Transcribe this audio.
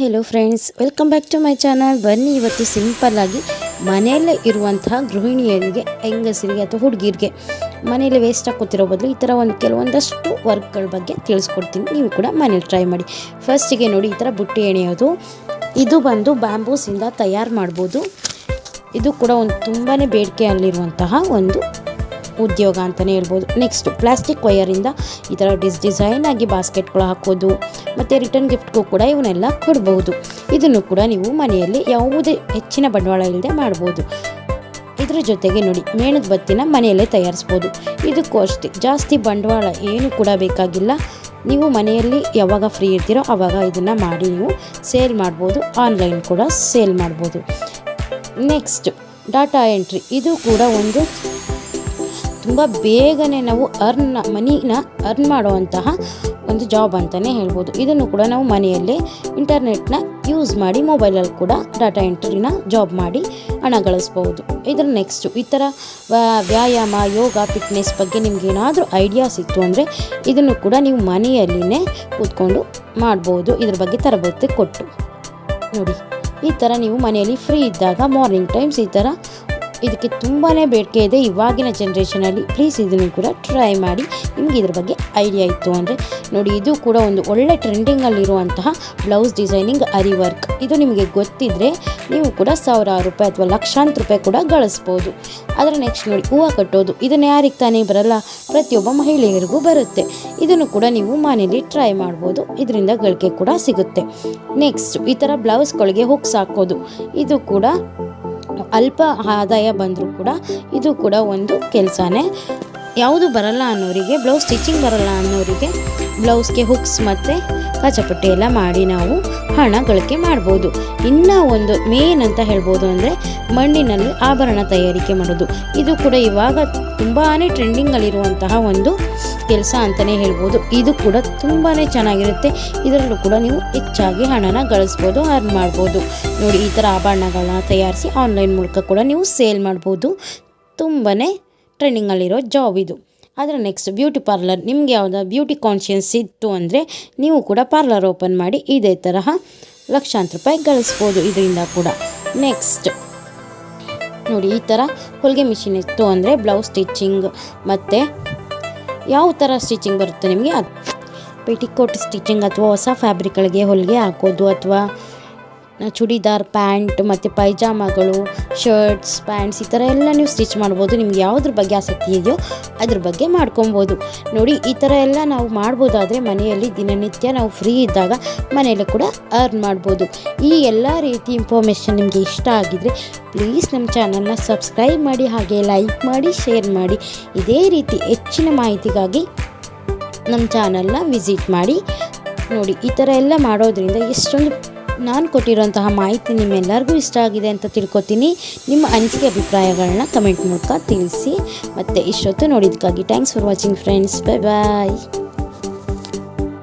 Hello friends welcome back to my channel ಬನ್ನಿ ಇವತ್ತು ಸಿಂಪಲ್ಲಾಗಿ ಮನೆಯಲ್ಲೇ ಇರುವಂತಹ ಗೃಹಿಣಿಯರಿಗೆ, ಹೆಂಗಸರಿಗೆ ಅಥವಾ ಹುಡುಗಿರಿಗೆ ಮನೆಯಲ್ಲಿ ವೇಸ್ಟ್ ಹಾಕೋತಿರೋ ಬದಲು ಈ ಥರ ಒಂದು ಕೆಲವೊಂದಷ್ಟು ವರ್ಕ್ಗಳ ಬಗ್ಗೆ ತಿಳಿಸ್ಕೊಡ್ತೀನಿ. ನೀವು ಕೂಡ ಮನೇಲಿ ಟ್ರೈ ಮಾಡಿ. ಫಸ್ಟಿಗೆ ನೋಡಿ ಈ ಥರ ಬುಟ್ಟಿ ಎಣೆಯೋದು. ಇದು ಬಂದು ಬ್ಯಾಂಬೂಸಿಂದ ತಯಾರು ಮಾಡ್ಬೋದು. ಇದು ಕೂಡ ಒಂದು ತುಂಬಾ ಬೇಡಿಕೆಯಲ್ಲಿರುವಂತಹ ಒಂದು ಉದ್ಯೋಗ ಅಂತಲೇ ಹೇಳ್ಬೋದು. ನೆಕ್ಸ್ಟ್ ಪ್ಲಾಸ್ಟಿಕ್ ವೈಯರಿಂದ ಈ ಥರ ಡಿಸ್ ಡಿಸೈನ್ ಆಗಿ ಬಾಸ್ಕೆಟ್ಗಳು ಹಾಕೋದು, ಮತ್ತು ರಿಟರ್ನ್ ಗಿಫ್ಟ್ಗೂ ಕೂಡ ಇವನ್ನೆಲ್ಲ ಕೊಡ್ಬೋದು ಇದನ್ನು ಕೂಡ ನೀವು ಮನೆಯಲ್ಲಿ ಯಾವುದೇ ಹೆಚ್ಚಿನ ಬಂಡವಾಳ ಇಲ್ಲದೆ ಮಾಡ್ಬೋದು. ಇದರ ಜೊತೆಗೆ ನೋಡಿ, ಮೇಣದ ಬತ್ತಿನ ಮನೆಯಲ್ಲೇ ತಯಾರಿಸ್ಬೋದು. ಇದಕ್ಕೂ ಅಷ್ಟೇ, ಜಾಸ್ತಿ ಬಂಡವಾಳ ಏನು ಕೂಡ ಬೇಕಾಗಿಲ್ಲ. ನೀವು ಮನೆಯಲ್ಲಿ ಯಾವಾಗ ಫ್ರೀ ಇರ್ತೀರೋ ಆವಾಗ ಇದನ್ನು ಮಾಡಿ ನೀವು ಸೇಲ್ ಮಾಡ್ಬೋದು ಆನ್ಲೈನ್ ಕೂಡ ಸೇಲ್ ಮಾಡ್ಬೋದು. ನೆಕ್ಸ್ಟ್ ಡಾಟಾ ಎಂಟ್ರಿ ಇದು ಕೂಡ ಒಂದು ತುಂಬ ಬೇಗನೆ ನಾವು ಅರ್ನ್, ಮನಿನ ಅರ್ನ್ ಮಾಡುವಂತಹ ಒಂದು ಜಾಬ್ ಅಂತಲೇ ಹೇಳ್ಬೋದು. ಇದನ್ನು ಕೂಡ ನಾವು ಮನೆಯಲ್ಲೇ ಇಂಟರ್ನೆಟ್ನ ಯೂಸ್ ಮಾಡಿ ಮೊಬೈಲಲ್ಲಿ ಕೂಡ ಡಾಟಾ ಎಂಟ್ರಿನ ಜಾಬ್ ಮಾಡಿ ಹಣ ಗಳಿಸ್ಬೋದು. ಇದರ ನೆಕ್ಸ್ಟು, ಈ ಥರ ವ್ಯಾಯಾಮ, ಯೋಗ, ಫಿಟ್ನೆಸ್ ಬಗ್ಗೆ ನಿಮ್ಗೆ ಏನಾದರೂ ಐಡಿಯಾ ಸಿಕ್ತು ಅಂದರೆ ಇದನ್ನು ಕೂಡ ನೀವು ಮನೆಯಲ್ಲಿನೇ ಕೂತ್ಕೊಂಡು ಮಾಡ್ಬೋದು. ಇದ್ರ ಬಗ್ಗೆ ತರಬೇತಿ ಕೊಟ್ಟು. ನೋಡಿ, ಈ ಥರ ನೀವು ಮನೆಯಲ್ಲಿ ಫ್ರೀ ಇದ್ದಾಗ ಮಾರ್ನಿಂಗ್ ಟೈಮ್ಸ್ ಈ ಥರ ಇದಕ್ಕೆ ತುಂಬಾ ಬೇಡಿಕೆ ಇದೆ. ಇವಾಗಿನ ಜನ್ರೇಷನಲ್ಲಿ ಪ್ಲೀಸ್ ಇದನ್ನು ಕೂಡ ಟ್ರೈ ಮಾಡಿ. ನಿಮಗೆ ಇದ್ರ ಬಗ್ಗೆ ಐಡಿಯಾ ಇತ್ತು ಅಂದರೆ ನೋಡಿ, ಇದು ಕೂಡ ಒಂದು ಒಳ್ಳೆ ಟ್ರೆಂಡಿಂಗಲ್ಲಿರುವಂತಹ ಬ್ಲೌಸ್ ಡಿಸೈನಿಂಗ್ ಅರಿ ವರ್ಕ್ ಇದು ನಿಮಗೆ ಗೊತ್ತಿದ್ದರೆ ನೀವು ಕೂಡ ಸಾವಿರಾರು ರೂಪಾಯಿ ಅಥವಾ ಲಕ್ಷಾಂತರ ರೂಪಾಯಿ ಕೂಡ ಗಳಿಸ್ಬೋದು. ಅದರ ನೆಕ್ಸ್ಟ್ ನೋಡಿ, ಹೂವು ಕಟ್ಟೋದು. ಇದನ್ನು ಯಾರಿಗೆ ತಾನೇ ಬರಲ್ಲ? ಪ್ರತಿಯೊಬ್ಬ ಮಹಿಳೆಯರಿಗೂ ಬರುತ್ತೆ. ಇದನ್ನು ಕೂಡ ನೀವು ಮನೆಯಲ್ಲಿ ಟ್ರೈ ಮಾಡ್ಬೋದು. ಇದರಿಂದ ಗಳಿಕೆ ಕೂಡ ಸಿಗುತ್ತೆ. ನೆಕ್ಸ್ಟ್ ಈ ಥರ ಬ್ಲೌಸ್ಗಳಿಗೆ ಹುಕ್ಸ್ ಹಾಕೋದು ಇದು ಕೂಡ ಅಲ್ಪ ಆದಾಯ ಬಂದರೂ ಕೂಡ ಇದು ಕೂಡ ಒಂದು ಕೆಲಸನೇ. ಯಾವುದು ಬರಲ್ಲ ಅನ್ನೋರಿಗೆ ಬ್ಲೌಸ್ ಸ್ಟಿಚಿಂಗ್ ಬರಲ್ಲ ಅನ್ನೋರಿಗೆ ಬ್ಲೌಸ್ಗೆ ಹುಕ್ಸ್ ಮತ್ತು ಕಚಪಟ್ಟಿ ಎಲ್ಲ ಮಾಡಿ ನಾವು ಹಣ ಗಳಿಕೆ ಮಾಡ್ಬೋದು. ಇನ್ನು ಒಂದು ಮೇನ್ ಅಂತ ಹೇಳ್ಬೋದು ಅಂದರೆ ಮಣ್ಣಿನಲ್ಲಿ ಆಭರಣ ತಯಾರಿಕೆ ಮಾಡೋದು. ಇದು ಕೂಡ ಇವಾಗ ತುಂಬಾ ಟ್ರೆಂಡಿಂಗಲ್ಲಿರುವಂತಹ ಒಂದು ಕೆಲಸ ಅಂತಲೇ ಹೇಳ್ಬೋದು. ಇದು ಕೂಡ ತುಂಬಾ ಚೆನ್ನಾಗಿರುತ್ತೆ. ಇದರಲ್ಲೂ ಕೂಡ ನೀವು ಹೆಚ್ಚಾಗಿ ಹಣನ ಗಳಿಸ್ಬೋದು ಅರ್ನ್ ಮಾಡ್ಬೋದು. ನೋಡಿ, ಈ ಥರ ಆಭರಣಗಳನ್ನ ತಯಾರಿಸಿ ಆನ್ಲೈನ್ ಮೂಲಕ ಕೂಡ ನೀವು ಸೇಲ್ ಮಾಡ್ಬೋದು. ತುಂಬಾ ಟ್ರೆಂಡಿಂಗಲ್ಲಿರೋ ಜಾಬ್ ಇದು. ಅದರ ನೆಕ್ಸ್ಟ್ ಬ್ಯೂಟಿ ಪಾರ್ಲರ್ ನಿಮಗೆ ಯಾವುದೋ ಬ್ಯೂಟಿ ಕಾನ್ಷಿಯನ್ಸ್ ಇತ್ತು ಅಂದರೆ ನೀವು ಕೂಡ ಪಾರ್ಲರ್ ಓಪನ್ ಮಾಡಿ ಇದೇ ತರಹ ಲಕ್ಷಾಂತರ ರೂಪಾಯಿ ಗಳಿಸ್ಬೋದು ಇದರಿಂದ ಕೂಡ. ನೆಕ್ಸ್ಟ್ ನೋಡಿ, ಈ ಥರ ಹೊಲಿಗೆ ಮಿಷಿನ್ ಇತ್ತು ಅಂದರೆ ಬ್ಲೌಸ್ ಸ್ಟಿಚಿಂಗ್ ಮತ್ತು ಯಾವ ಥರ ಸ್ಟಿಚಿಂಗ್ ಬರುತ್ತೆ ನಿಮಗೆ? ಪೆಟಿಕೋಟ್ ಸ್ಟಿಚಿಂಗ್ ಅಥವಾ ಹೊಸ ಫ್ಯಾಬ್ರಿಕ್ಗಳಿಗೆ ಹೊಲಿಗೆ ಹಾಕೋದು ಅಥವಾ ಚೂಡಿದಾರ್ ಪ್ಯಾಂಟ್ ಮತ್ತು ಪೈಜಾಮಗಳು, ಶರ್ಟ್ಸ್, ಪ್ಯಾಂಟ್ಸ್ ಈ ಥರ ಎಲ್ಲ ನೀವು ಸ್ಟಿಚ್ ಮಾಡ್ಬೋದು. ನಿಮ್ಗೆ ಯಾವುದ್ರ ಬಗ್ಗೆ ಆಸಕ್ತಿ ಇದೆಯೋ ಅದ್ರ ಬಗ್ಗೆ ಮಾಡ್ಕೊಬೋದು. ನೋಡಿ ಈ ಥರ ಎಲ್ಲ ನಾವು ಮಾಡ್ಬೋದಾದರೆ ಮನೆಯಲ್ಲಿ ದಿನನಿತ್ಯ ನಾವು ಫ್ರೀ ಇದ್ದಾಗ ಮನೆಯಲ್ಲೇ ಕೂಡ ಅರ್ನ್ ಮಾಡ್ಬೋದು. ಈ ಎಲ್ಲ ರೀತಿ ಇನ್ಫಾರ್ಮೇಷನ್ ನಿಮಗೆ ಇಷ್ಟ ಆಗಿದರೆ ಪ್ಲೀಸ್ ನಮ್ಮ ಚಾನಲ್ನ ಸಬ್ಸ್ಕ್ರೈಬ್ ಮಾಡಿ ಹಾಗೆ ಲೈಕ್ ಮಾಡಿ ಶೇರ್ ಮಾಡಿ. ಇದೇ ರೀತಿ ಹೆಚ್ಚಿನ ಮಾಹಿತಿಗಾಗಿ ನಮ್ಮ ಚಾನಲ್ನ ವಿಸಿಟ್ ಮಾಡಿ. ನೋಡಿ ಈ ಥರ ಎಲ್ಲ ಮಾಡೋದ್ರಿಂದ ಎಷ್ಟೊಂದು ನಾನು ಕೊಟ್ಟಿರೋಂತಹ ಮಾಹಿತಿ ನಿಮ್ಮೆಲ್ಲರಿಗೂ ಇಷ್ಟ ಆಗಿದೆ ಅಂತ ತಿಳ್ಕೊತೀನಿ. ನಿಮ್ಮ ಅನಿಸಿಕೆ ಅಭಿಪ್ರಾಯಗಳನ್ನ ಕಮೆಂಟ್ ಮೂಲಕ ತಿಳಿಸಿ. ಮತ್ತು ಇಷ್ಟೊತ್ತು ನೋಡಿದ್ದಕ್ಕಾಗಿ thanks for watching friends bye bye